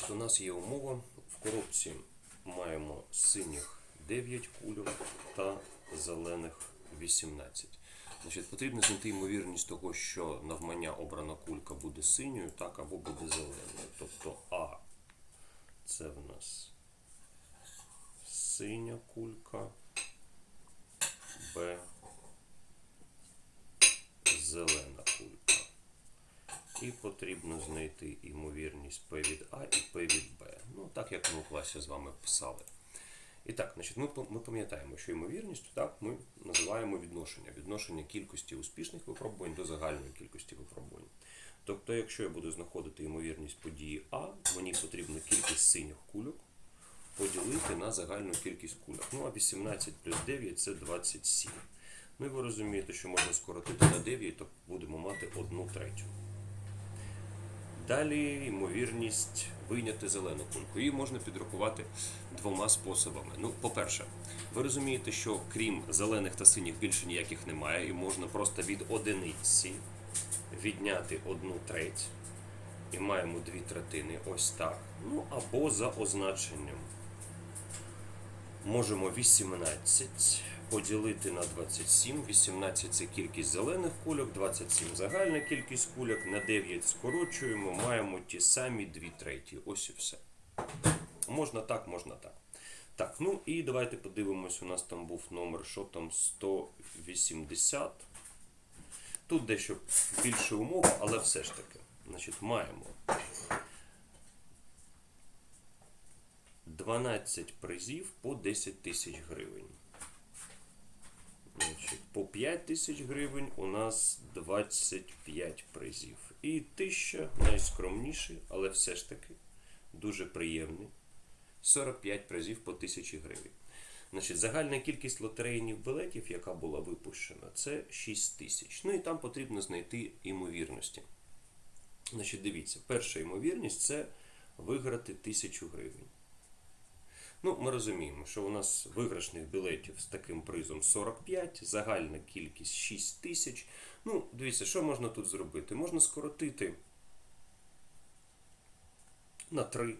Значить, у нас є умова. В коробці маємо синіх 9 кульок та зелених 18. Значить, потрібно знайти ймовірність того, що навмання обрана кулька буде синьою, так, або буде зеленою. Тобто А це в нас синя кулька, Б зелена. І потрібно знайти ймовірність P від А і P від Б. Ну, так як ми у класі з вами писали. І так, значить, ми, ми пам'ятаємо, що ймовірністю так, ми називаємо відношення. Відношення кількості успішних випробувань до загальної кількості випробувань. Тобто, якщо я буду знаходити ймовірність події А, мені потрібно кількість синіх кульок поділити на загальну кількість кульок. Ну, а 18 плюс 9 це 27. Ну і ви розумієте, що можна скоротити на 9, то будемо мати 1 третю. Далі ймовірність вийняти зелену кульку. Її можна підрахувати двома способами. Ну, по-перше, ви розумієте, що крім зелених та синіх більше ніяких немає, і можна просто від одиниці відняти одну треть. І маємо дві третини ось так. Ну або за означенням. Можемо 18 поділити на 27. 18 це кількість зелених кульок, 27 загальна кількість кульок. На 9 скорочуємо, маємо ті самі 2 треті. Ось і все. Можна так, можна так. Так, ну і давайте подивимось, у нас там був номер, що там 180. Тут дещо більше умова, але все ж таки. Значить, маємо 12 призів по 10 тисяч гривень. По 5 тисяч гривень у нас 25 призів. І 1000 найскромніший, але все ж таки дуже приємний. 45 призів по 1000 гривень. Значить, загальна кількість лотерейних білетів, яка була випущена, це 6 тисяч. Ну і там потрібно знайти ймовірності. Значить, дивіться, перша ймовірність це виграти 1000 гривень. Ну, ми розуміємо, що у нас виграшних білетів з таким призом 45, загальна кількість 6 тисяч. Ну, дивіться, що можна тут зробити? Можна скоротити на 3.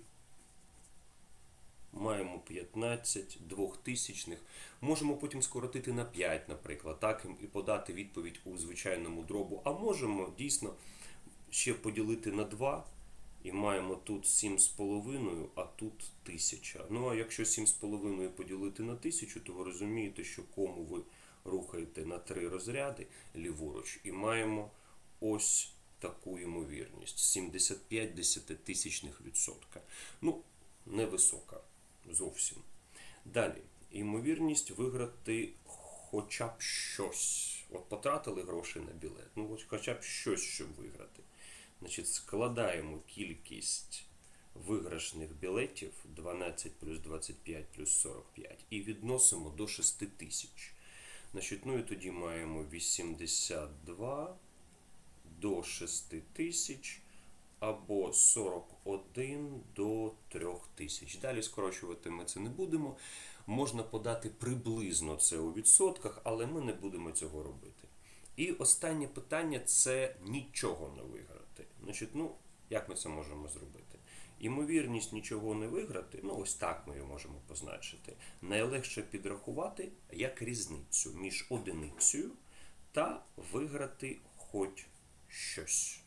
Маємо 15 двохтисячних. Можемо потім скоротити на 5, наприклад, так, і подати відповідь у звичайному дробу. А можемо дійсно ще поділити на 2. І маємо тут 7,5, а тут 1000. Ну а якщо 7,5 поділити на 1000, то ви розумієте, що кому ви рухаєте на 3 розряди ліворуч, і маємо ось таку ймовірність 75 десятитисячних відсотка. Ну, невисока зовсім. Далі, ймовірність виграти хоча б щось. От потратили гроші на білет. Ну, хоча б щось, щоб виграти. Значить, складаємо кількість виграшних білетів 12 плюс 25 плюс 45 і відносимо до 6 тисяч. Значить, ну і тоді маємо 82 до 6 тисяч або 41 до 3 тисяч. Далі скорочувати ми це не будемо. Можна подати приблизно це у відсотках, але ми не будемо цього робити. І останнє питання це нічого не. Значить, ну, як ми це можемо зробити? Ймовірність нічого не виграти, ну ось так ми її можемо позначити. Найлегше підрахувати як різницю між одиницею та виграти хоч щось.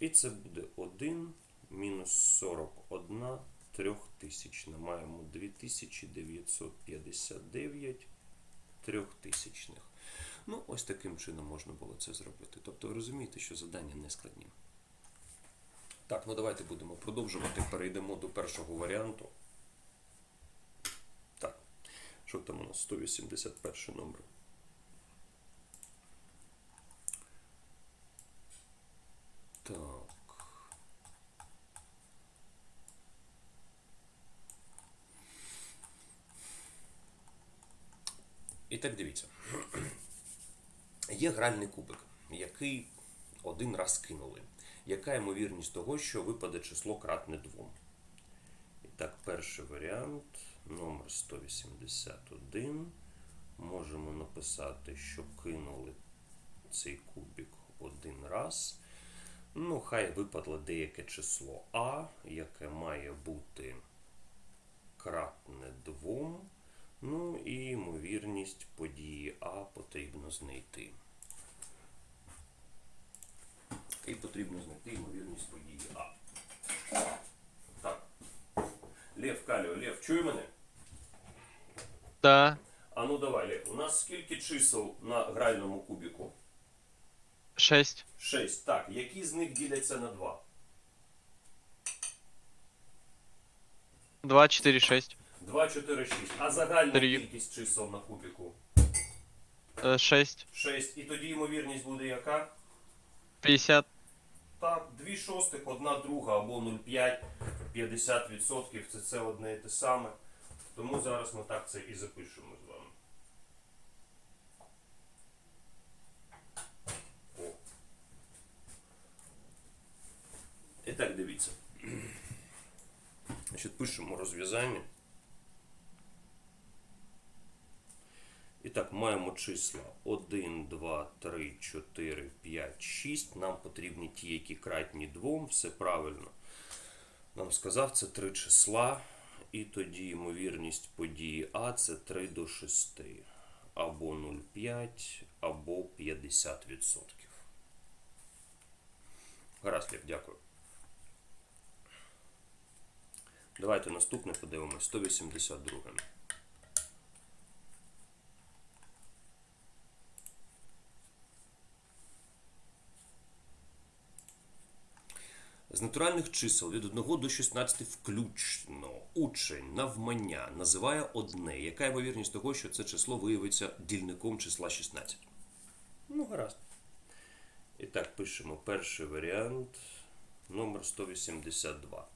І це буде 1 мінус 41 трьохтисячна. Маємо 2959 трьохтисячних. Ну, ось таким чином можна було це зробити. Тобто ви розумієте, що завдання не складні. Так, ну давайте будемо продовжувати. Перейдемо до першого варіанту. Так, що там у нас 181 номер. Так. І так дивіться. Є гральний кубик, який один раз кинули. Яка ймовірність того, що випаде число кратне 2? І так, перший варіант, номер 181. Можемо написати, що кинули цей кубик один раз. Ну, хай випадло деяке число А, яке має бути кратне 2. Ну і ймовірність події А потрібно знайти. І потрібно знайти ймовірність події А. Так. Лев Каліо, Лев, чує мене? Да. А ну давай, Лев, у нас скільки чисел на гральному кубіку? 6. 6. Так, які з них діляться на 2? 2, 4, 6. 2, 4, 6. А загальна Три. кількість чисел на кубіку? 6. 6. І тоді ймовірність буде яка? 50. Так, 2 шостих, 1 друга або 0,5, 50% це, це одне і те саме. Тому зараз ми так це і запишемо з вами. О. І так, дивіться. Значить, пишемо розв'язання. І так, маємо числа 1, 2, 3, 4, 5, 6. Нам потрібні ті, які кратні 2. Все правильно. Нам сказав, це три числа. І тоді ймовірність події А це 3 до 6. Або 0,5, або 50%. Гаразд, Лев, дякую. Давайте наступне подивимось. 182. З натуральних чисел від 1 до 16 включно учень навмання називає одне. Яка ймовірність того, що це число виявиться дільником числа 16? Ну, гаразд. І так, пишемо перший варіант номер 182.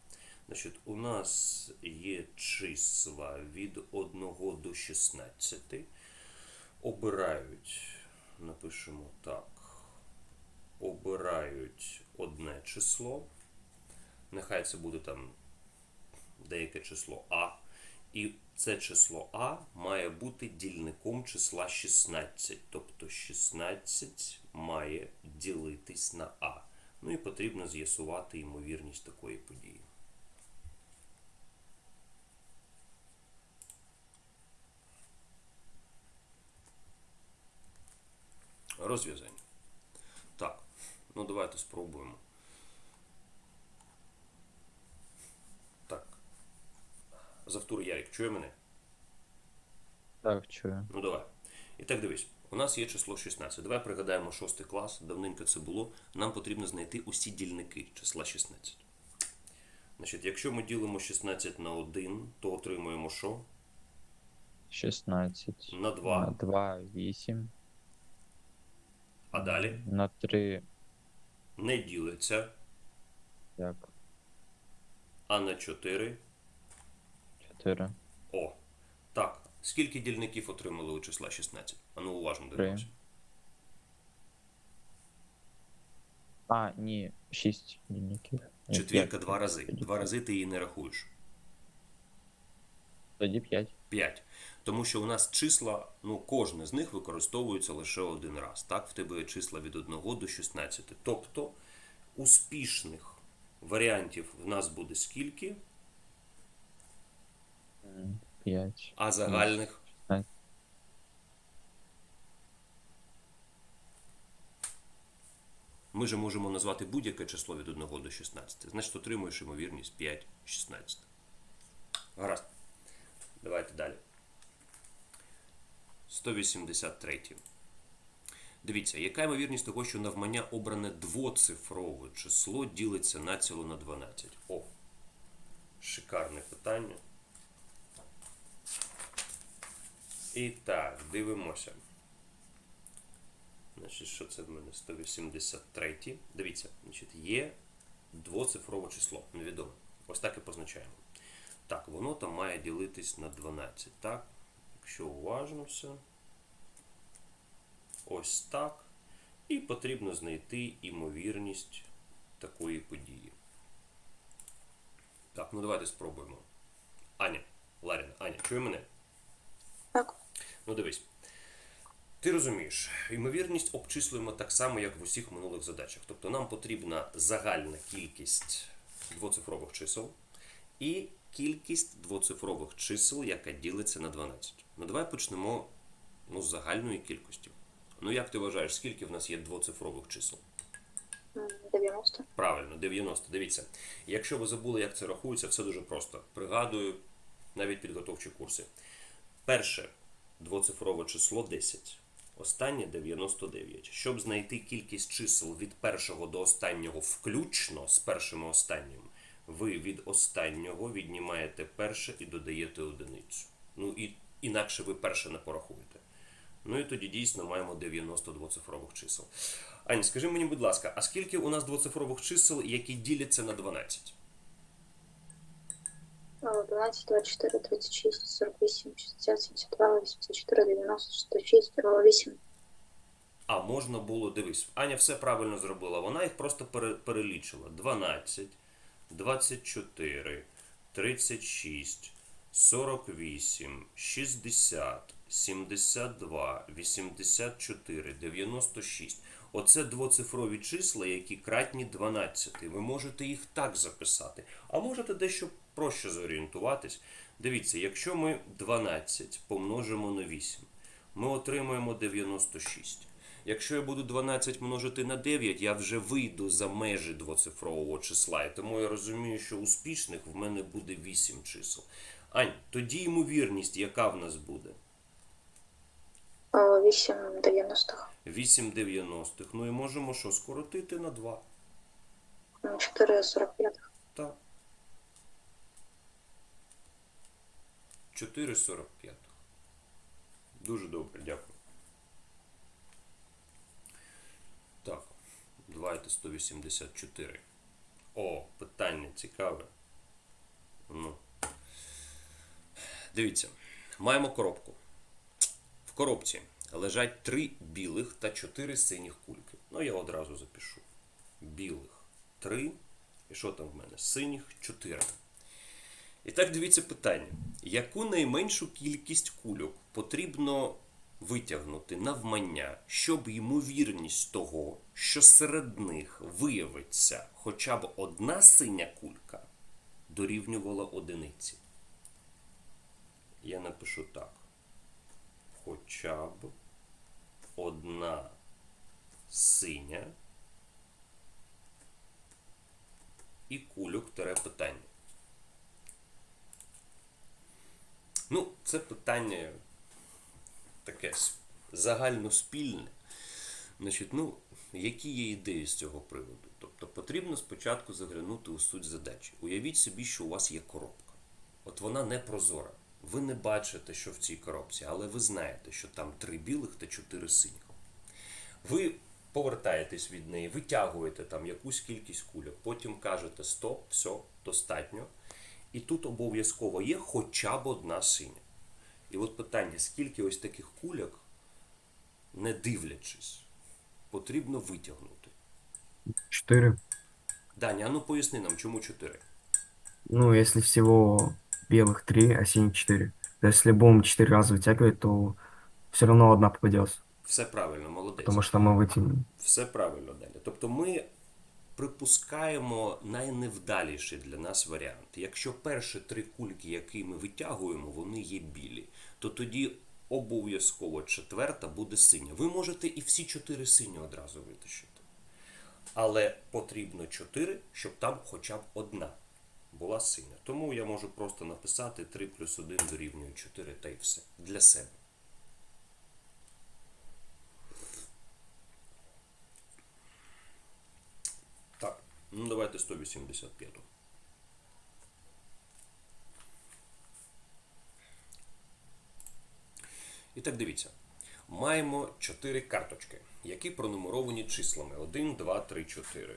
Значить, у нас є числа від 1 до 16. Обирають, напишемо так. Обирають одне число. Нехай це буде там деяке число А. І це число А має бути дільником числа 16. Тобто 16 має ділитись на А. Ну і потрібно з'ясувати ймовірність такої події. Розв'язання. Так, ну давайте спробуємо. Так. Завтур Ярик, чує мене? Так, чую. Ну давай. І так дивись, у нас є число 16. Давай пригадаємо 6 клас, давненько це було. Нам потрібно знайти усі дільники числа 16. Значить, якщо ми ділимо 16 на 1, то отримуємо що? 16. На 2. На 2, 8. А далі На 3, не ділиться, як? а на 4. 4. О. Так. Скільки дільників отримали у числа 16? Ану уважно дивимося. А, ні, 6 дільників. Четвірка два рази. Два рази ти її не рахуєш. Тоді 5. 5. Тому що у нас числа, ну, кожне з них використовується лише один раз. Так, в тебе є числа від 1 до 16. Тобто успішних варіантів в нас буде скільки, 5. а загальних 16. ми же можемо назвати будь-яке число від 1 до 16. Значить, отримуєш ймовірність 5 16. Гаразд. Давайте далі. 183. Дивіться, яка ймовірність того, що навмання обране двоцифрове число ділиться націло на 12? О, шикарне питання. І так, дивимося. Значить, що це в мене 183. Дивіться, значить, є двоцифрове число, невідоме. Ось так і позначаємо. Так, воно там має ділитись на 12. Так? Якщо уважно все. Ось так. І потрібно знайти імовірність такої події. Так, ну давайте спробуємо. Аня, Ларіна, Аня, чує мене? Так. Ну дивись. Ти розумієш, ймовірність обчислюємо так само, як в усіх минулих задачах. Тобто нам потрібна загальна кількість двоцифрових чисел і кількість двоцифрових чисел, яка ділиться на 12. Ну давай почнемо ну, з загальної кількості. Ну як ти вважаєш, скільки в нас є двоцифрових чисел? М, 90. Правильно, 90. Дивіться, якщо ви забули, як це рахується, все дуже просто. Пригадую навіть підготовчі курси. Перше двоцифрове число 10. Останнє 99. Щоб знайти кількість чисел від першого до останнього включно з першим і останнім, ви від останнього віднімаєте перше і додаєте одиницю. Ну і інакше ви перше не порахуєте. Ну і тоді дійсно маємо 90 двоцифрових чисел. Ань, скажи мені, будь ласка, а скільки у нас двоцифрових чисел, які діляться на 12? Е, 12, 24, 36, 48, 60, 72, 84, 90, 106, 8. А можна було, дивись, Аня все правильно зробила. Вона їх просто перелічила. 12, 24, 36, 48, 60, 72, 84, 96. Оце двоцифрові числа, які кратні 12. Ви можете їх так записати. А можете дещо проще зорієнтуватись. Дивіться, якщо ми 12 помножимо на 8, ми отримаємо 96. Якщо я буду 12 множити на 9, я вже вийду за межі двоцифрового числа. І тому я розумію, що успішних в мене буде 8 чисел. Ань, тоді ймовірність, яка в нас буде? Е, 8 90. 8 90. Ну і можемо що, скоротити на 2. 4 45. Так. 4,45. Дуже добре, дякую. Так, давайте 184. О, питання цікаве. Ну. Дивіться, маємо коробку. В коробці лежать три білих та чотири синіх кульки. Ну, я одразу запишу. Білих три. І що там в мене? Синіх чотири. І так дивіться питання: яку найменшу кількість кульок потрібно витягнути навмання, щоб ймовірність того, що серед них виявиться хоча б одна синя кулька, дорівнювала одиниці? Я напишу так. Хоча б одна синя і кульок тере питання. Ну, це питання таке загальноспільне. Значить, ну, які є ідеї з цього приводу? Тобто потрібно спочатку заглянути у суть задачі. Uявіть собі, що у вас є коробка. От вона не прозора. Ви не бачите, що в цій коробці, але ви знаєте, що там три білих та чотири синіх. Ви повертаєтесь від неї, витягуєте там якусь кількість кульок, потім кажете стоп, все, достатньо. І тут обов'язково є хоча б одна синя. І от питання, скільки ось таких кульок, не дивлячись, потрібно витягнути. 4. Даня, а ну поясни нам, чому 4? Ну, если всего белых 3, а синих 4. То есть, если будем 4 раза вытягивать, то все равно одна попадется. Все правильно, молодець. Потому что мы вытянем. Все правильно далі. Тобто ми припускаємо найневдаліший для нас варіант. Якщо перші три кульки, які ми витягуємо, вони є білі, то тоді обов'язково четверта буде синя. Ви можете і всі чотири сині одразу витащити. Але потрібно чотири, щоб там хоча б одна була синя. Тому я можу просто написати 3 плюс 1 дорівнює 4 та й все. Для себе. Ну давайте 185. І так дивіться. Маємо 4 карточки, які пронумеровані числами 1, 2, 3, 4.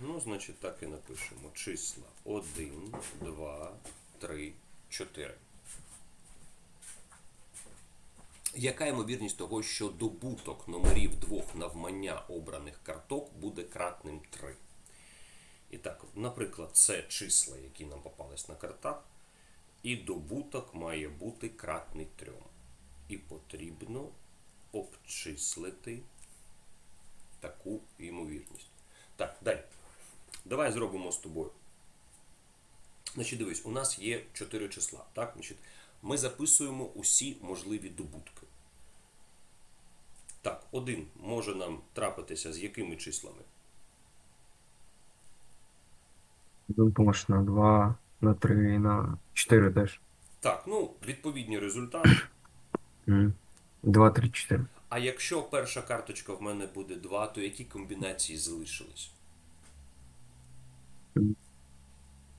Ну, значить, так і напишемо. Числа 1, 2, 3, 4. Яка ймовірність того, що добуток номерів двох навмання обраних карток буде кратним 3? І так, наприклад, це числа, які нам попались на картах, і добуток має бути кратний 3. І потрібно обчислити таку ймовірність. Так, далі. Давай зробимо з тобою. Значить, дивись, у нас є 4 числа. Так? Значить, ми записуємо усі можливі добутки. Так, один може нам трапитися з якими числами? 1 помножить на 2, на 3, на 4 теж. Так, ну, відповідні результати. 2, 3, 4. А якщо перша карточка в мене буде 2, то які комбінації залишились?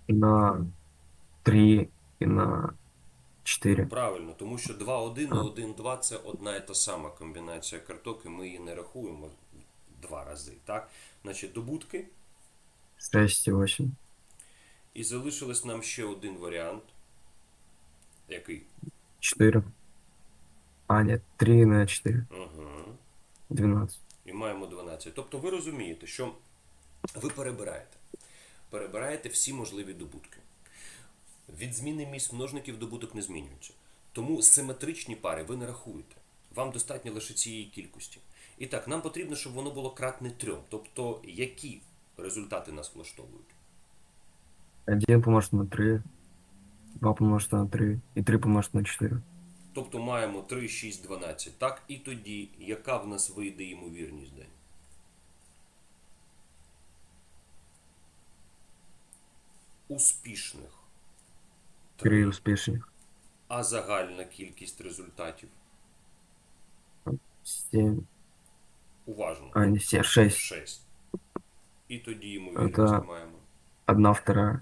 На 3 і на 4. Правильно, тому що 2, 1 і 1, 2 це одна і та сама комбінація карток, і ми її не рахуємо два рази. Так? Значить, добутки. 6 і 8. І залишилось нам ще один варіант. Який? 4. А, нет, 3 на 4. Угу. 12. І маємо 12. Тобто ви розумієте, що ви перебираєте. Перебираєте всі можливі добутки. Від зміни місць множників добуток не змінюється. Тому симетричні пари ви не рахуєте. Вам достатньо лише цієї кількості. І так, нам потрібно, щоб воно було кратне трьом. Тобто, які результати нас влаштовують? 1 помножить на 3. 2 помножить на 3. І 3 помножить на 4. Тобто маємо 3, 6, 12. Так, і тоді, яка в нас вийде ймовірність день? Успішних. 3 успішні. А загальна кількість результатів. 7. Уважно. А, не 7, 6. 6. І тоді ймовірність Це- маємо. 1 вторая.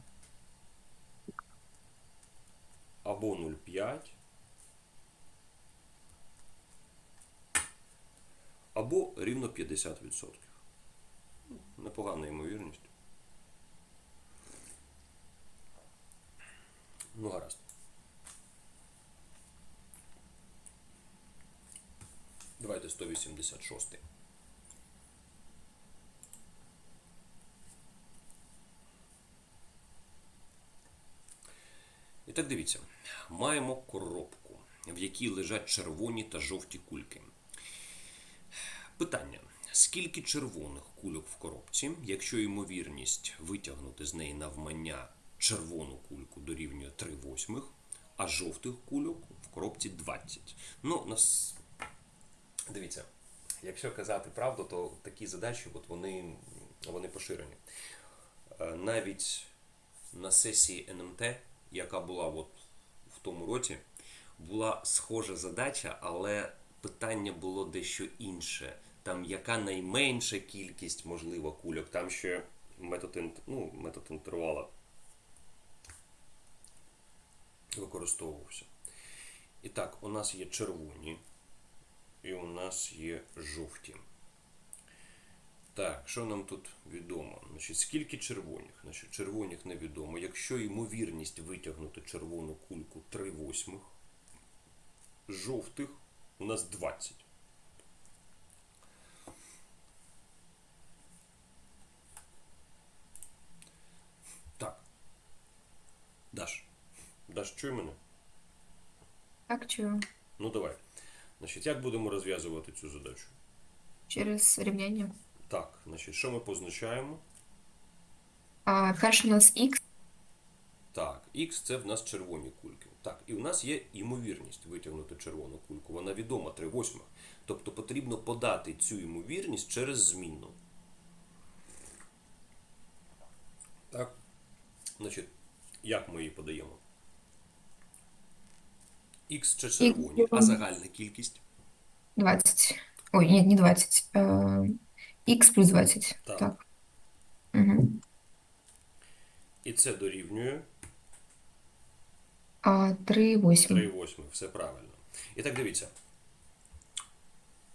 Або 0,5. Або рівно 50%. Ну, Непогана ймовірність. Ну, гаразд. Давайте 186. І так дивіться, маємо коробку, в якій лежать червоні та жовті кульки. Питання: скільки червоних кульок в коробці, якщо ймовірність витягнути з неї навмання червону кульку дорівнює 3 восьмих, а жовтих кульок в коробці 20. Ну, нас дивіться, якщо казати правду, то такі задачі от вони, вони поширені. Е, Навіть на сесії НМТ, яка була от тому році, була схожа задача, але питання було дещо інше. Там яка найменша кількість, можливо, кульок, там ще метод, ну, метод інтервала використовувався. І так, у нас є червоні, і у нас є жовті. Так, що нам тут відомо? Значить, скільки червоних? Значить, червоних невідомо. Якщо ймовірність витягнути червону кульку 3 восьмих, жовтих у нас 20. Так. Даш. Даш, чуй мене? Так, чую. Ну давай. Значить, як будемо розв'язувати цю задачу? Через рівняння. Так, значить, що ми позначаємо? А, перше у нас х, Так, Х це в нас червоні кульки. Так, і у нас є ймовірність витягнути червону кульку. Вона відома 3 восьмих. Тобто потрібно подати цю ймовірність через змінну. Так. Значить, як ми її подаємо? Х це червоні, а загальна кількість. 20. Ой, ні, не 20. Х плюс 20. Так. Так. Угу. І це дорівнює А 3 8. 3 восьмих, все правильно. І так дивіться.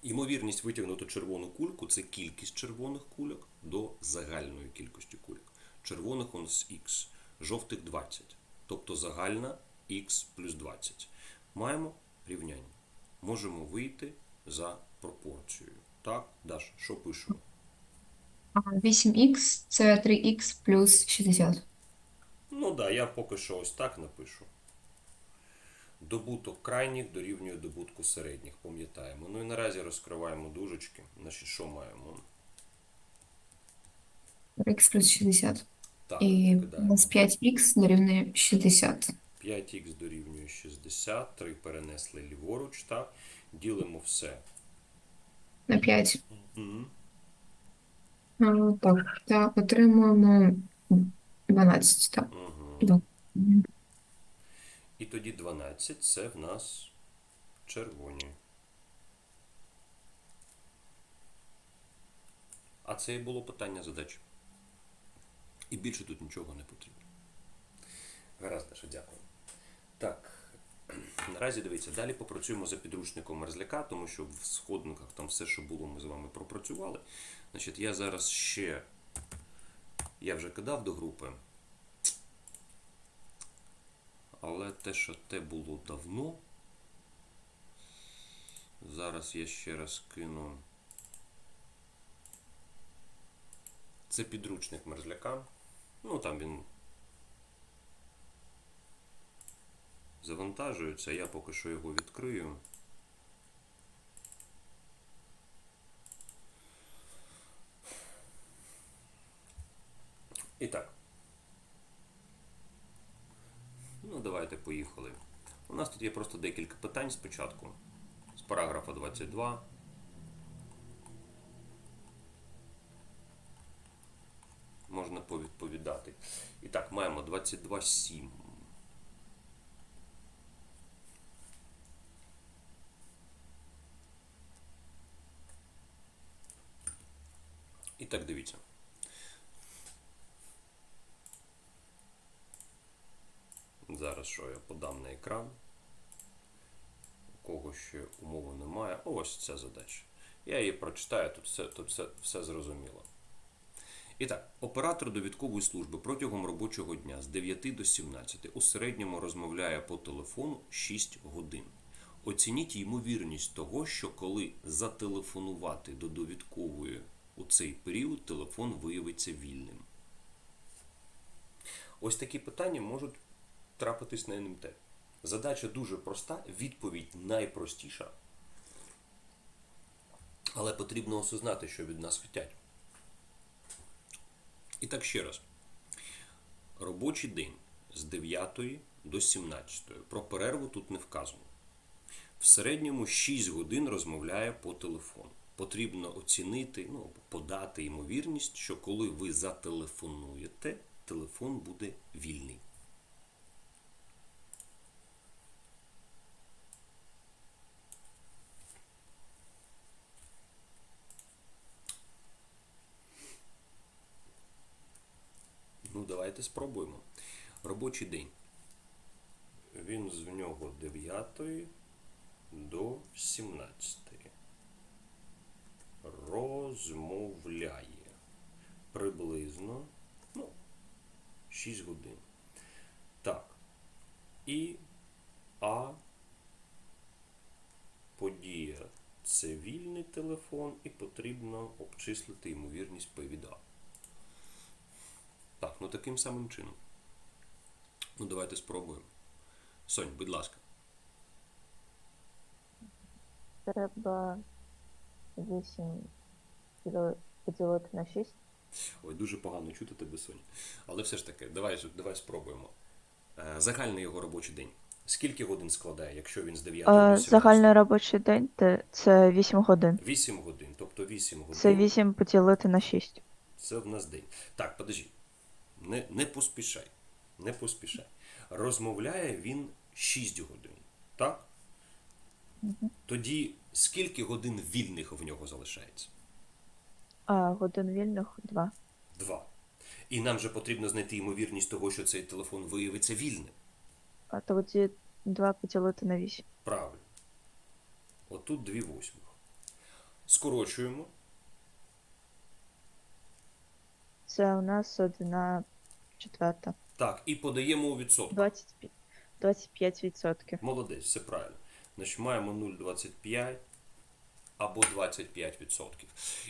Ймовірність витягнути червону кульку це кількість червоних кульок до загальної кількості кульок. Червоних у нас х, жовтих 20. Тобто загальна х плюс 20. Маємо рівняння. Можемо вийти за пропорцією. Так, Даш, що пишемо? 8х це 3х плюс 60. Ну так, да, я поки що ось так напишу. Добуток крайніх дорівнює добутку середніх, пам'ятаємо. Ну і наразі розкриваємо дужечки. Значить, що маємо? Х плюс 60. Так, І у кидаємо. нас 5х дорівнює 60. 5х дорівнює 60, 3 перенесли ліворуч, так? Ділимо все. На 5. Мгм. А, так, та отримуємо 12. Так. Да. І тоді 12 це в нас червоні. А це і було питання задачі. І більше тут нічого не потрібно. Гаразд, Даша, дякую. Так, наразі дивіться, далі попрацюємо за підручником мерзляка, тому що в сходниках там все, що було, ми з вами пропрацювали. Значить, я зараз ще. Я вже кидав до групи. Але те, що те було давно. Зараз я ще раз кину. Це підручник мерзляка. Ну, там він завантажується. Я поки що його відкрию. І так. Ну, давайте поїхали. У нас тут є просто декілька питань спочатку. З параграфа 22. Можна повідповідати. І так, маємо 22.7. так, дивіться. Зараз що я подам на екран. У кого ще умови немає. Ось ця задача. Я її прочитаю, тут все, тут все, все зрозуміло. І так, оператор довідкової служби протягом робочого дня з 9 до 17 у середньому розмовляє по телефону 6 годин. Оцініть ймовірність того, що коли зателефонувати до довідкової у цей період, телефон виявиться вільним. Ось такі питання можуть трапитись на НМТ. Задача дуже проста, відповідь найпростіша. Але потрібно осознати, що від нас хотять. І так ще раз. Робочий день з 9 до 17. Про перерву тут не вказано. В середньому 6 годин розмовляє по телефону. Потрібно оцінити, ну, подати ймовірність, що коли ви зателефонуєте, телефон буде вільний. Ну, давайте спробуємо. Робочий день. Він з нього 9 до 17. Розмовляє. Приблизно ну, 6 годин. Так. І А. Подія це вільний телефон, і потрібно обчислити ймовірність P. Так, ну таким самим чином. Ну, давайте спробуємо. Сонь, будь ласка. Треба 8 поділи- поділити на 6. Ой, дуже погано чути тебе, Соня. Але все ж таки, давай, давай спробуємо. Е, Загальний його робочий день. Скільки годин складає, якщо він з 9 до 17? загальний робочий день це 8 годин. 8 годин. Тобто 8 годин. Це 8 поділити на 6. Це в нас день. Так, подожди. Не, не поспішай. Не поспішай. Розмовляє він 6 годин. Так? Тоді скільки годин вільних в нього залишається? А годин вільних 2. Два. І нам же потрібно знайти ймовірність того, що цей телефон виявиться вільним. А тоді 2 поділити на 8. Правильно. Отут 2 восьмих. Скорочуємо. Це у нас 1 четверта. Так, і подаємо у відсоток. 25, 25 відсотків. Молодець, все правильно. Значить, маємо 0,25 або 25%.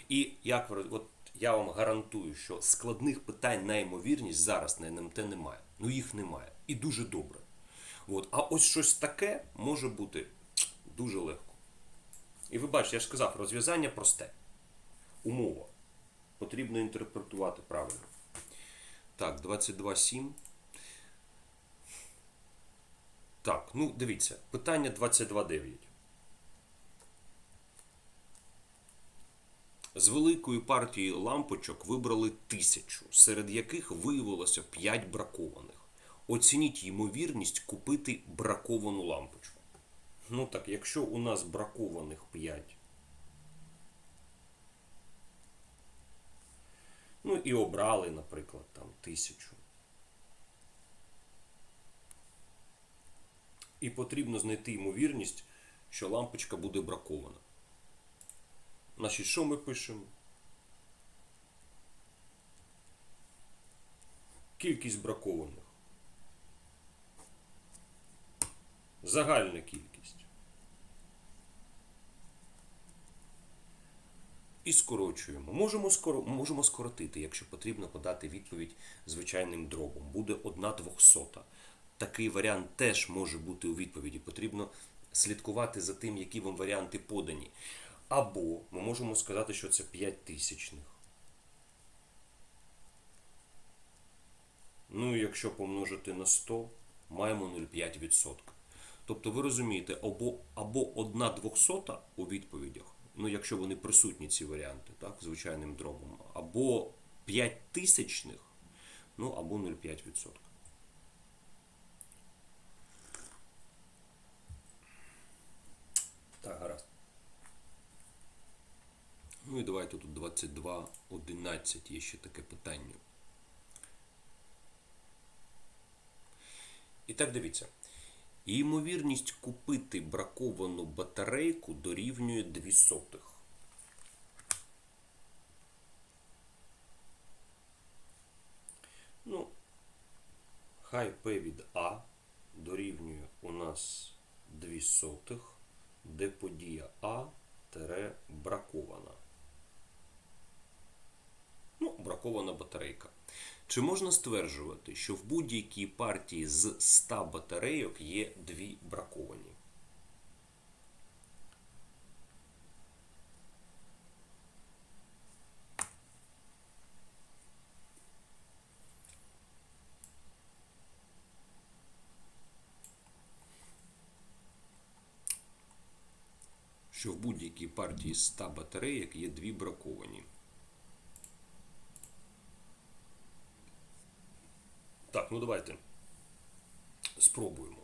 І як от я вам гарантую, що складних питань на ймовірність зараз на НМТ немає. Ну їх немає. І дуже добре. От. А ось щось таке може бути дуже легко. І ви бачите, я ж сказав, розв'язання просте. Умова. Потрібно інтерпретувати правильно. Так, 22.7. Так, ну дивіться, питання 22.9. З великої партії лампочок вибрали тисячу, серед яких виявилося 5 бракованих. Оцініть ймовірність купити браковану лампочку. Ну так, якщо у нас бракованих 5. Ну і обрали, наприклад, там тисячу. І потрібно знайти ймовірність, що лампочка буде бракована. Значить, що ми пишемо? Кількість бракованих. Загальна кількість. І скорочуємо. Можемо, скоро, можемо скоротити, якщо потрібно подати відповідь звичайним дробом. Буде одна двохсота. Такий варіант теж може бути у відповіді. Потрібно слідкувати за тим, які вам варіанти подані. Або ми можемо сказати, що це 5 тисячних. Ну, і якщо помножити на 100, маємо 0,5%. Тобто ви розумієте, або, або одна двохсота у відповідях, ну якщо вони присутні, ці варіанти, так, звичайним дробом, або 5 тисячних, ну або 0,5%. Так, гаразд. Ну і давайте тут 22.11 є ще таке питання. І так дивіться. Ймовірність купити браковану батарейку дорівнює 2 сотих. Ну, хай P від А дорівнює у нас 2 сотих, де подія А тире бракована. Ну, бракована батарейка. Чи можна стверджувати, що в будь-якій партії з 100 батарейок є дві браковані? Що в будь-якій партії з 100 батарейок є дві браковані. Так, ну давайте спробуємо.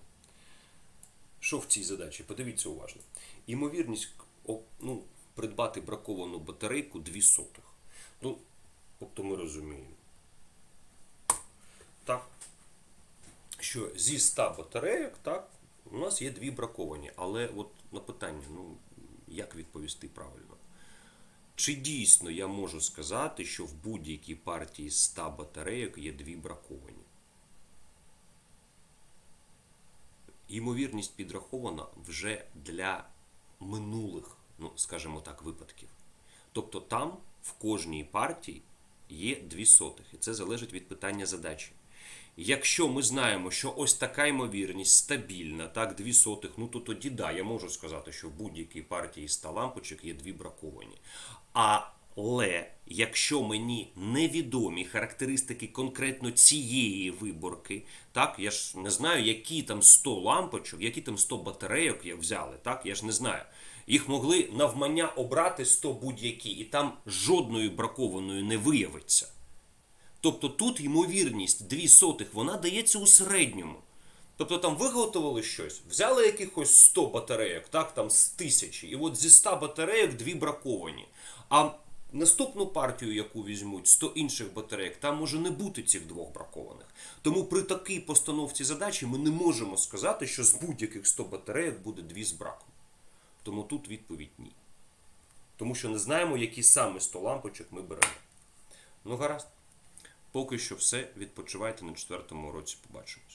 Що в цій задачі? Подивіться уважно. Імовірність ну, придбати браковану батарейку 2 сотих. Ну, тобто ми розуміємо. Так. Що зі 100 батарейок, так, у нас є дві браковані. Але от на питання, ну, як відповісти правильно? Чи дійсно я можу сказати, що в будь-якій партії 100 батарейок є дві браковані? Ймовірність підрахована вже для минулих, ну, скажімо так, випадків. Тобто там в кожній партії є дві сотих, і це залежить від питання задачі. Якщо ми знаємо, що ось така ймовірність стабільна, так, дві сотих, ну то тоді да, я можу сказати, що в будь-якій партії 100 лампочок є дві браковані. Але якщо мені невідомі характеристики конкретно цієї виборки, так, я ж не знаю, які там 100 лампочок, які там 100 батарейок я взяли, так, я ж не знаю. Їх могли навмання обрати 100 будь-які, і там жодної бракованої не виявиться. Тобто тут ймовірність 2 сотих, вона дається у середньому. Тобто там виготовили щось, взяли якихось 100 батарейок, так, там з тисячі, і от зі 100 батарейок дві браковані. А наступну партію, яку візьмуть, 100 інших батарейок, там може не бути цих двох бракованих. Тому при такій постановці задачі ми не можемо сказати, що з будь-яких 100 батарейок буде дві з браком. Тому тут відповідь ні. Тому що не знаємо, які саме 100 лампочок ми беремо. Ну гаразд. Поки що все. Відпочивайте на четвертому уроці. Побачимось.